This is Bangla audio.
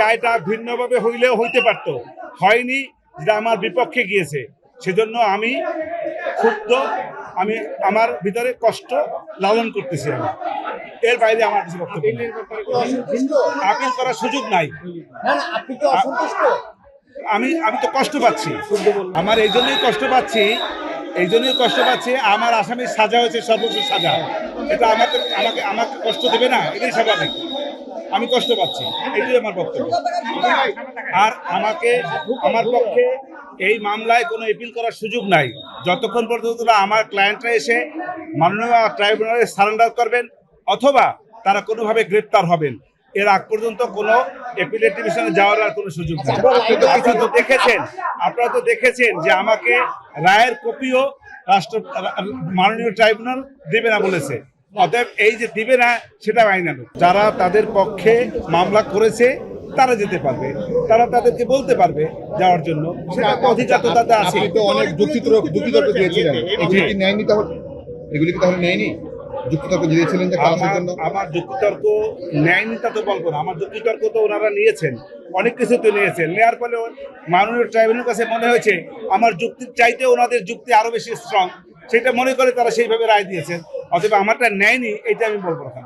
রায়টা ভিন্নভাবে হইলেও হইতে পারত। হয়নি যেটা আমার বিপক্ষে গিয়েছে। সেজন্য আমি ক্ষুব্ধ আমি আমার ভিতরে কষ্ট লালন করতেছি আমি। এর বাইরে আমার কিছু বক্তব্য আপিল করার সুযোগ নাই। আমি আমি তো কষ্ট পাচ্ছি। আমার এই জন্যই কষ্ট পাচ্ছি এই জন্যই কষ্ট পাচ্ছি আমার আসামির সাজা হয়েছে সর্বোচ্চ সাজা। এটা আমাকে আমাকে আমাকে কষ্ট দেবে না? এটাই স্বাভাবিক। আমি কষ্ট পাচ্ছি। এটাই আমার বক্তব্য। আর আমাকে, আমার পক্ষে এই মামলায় কোনো এপিল করার সুযোগ নাই। যতক্ষণ পর্যন্ত না আমার ক্লায়েন্টরা এসে মাননীয় ট্রাইব্যুনালে সারেন্ডার করবেন, অথবা তারা কোনোভাবে গ্রেপ্তার হবেন, এর আগ পর্যন্ত কোনো এপিলেট ডিভিশনে যাওয়ার আর কোনো সুযোগ নেই। আপনারা তো দেখেছেন, আপনারা তো দেখেছেন যে আমাকে রায়ের কপিও রাষ্ট্র, মাননীয় ট্রাইব্যুনাল দেবে না বলেছে। অতএব এই যে দিবে না সেটা আইনানুক যারা তাদের পক্ষে মামলা করেছে তারা যেতে পারবে। তারা তাদেরকে বলতে পারবে যাওয়ার জন্য। সেটা অধিকার তো তাদের আছে। তো অনেক যুক্তিতর্ক যুক্তিতর্ক দিয়েছিলেন। এগুলি কি নেয়নি তাহলে? এগুলি কি তাহলে নেয়নি? যুক্তিতর্ক দিয়েছিলেন যে জন্য? আমার যুক্তিতর্ক নেয়নি তা তো বলব না। আমার যুক্তিতর্ক তো ওনারা নিয়েছেন। অনেক কিছু তো নিয়েছেন। নেওয়ার ফলে মাননীয় ট্রাইব্যুনালের কাছে মনে হয়েছে আমার যুক্তির চাইতে ওনাদের যুক্তি আরও বেশি স্ট্রং সেটা মনে করে তারা সেইভাবে রায় দিয়েছেন। অথবা আমারটা নেয়নি এটা আমি বলব না।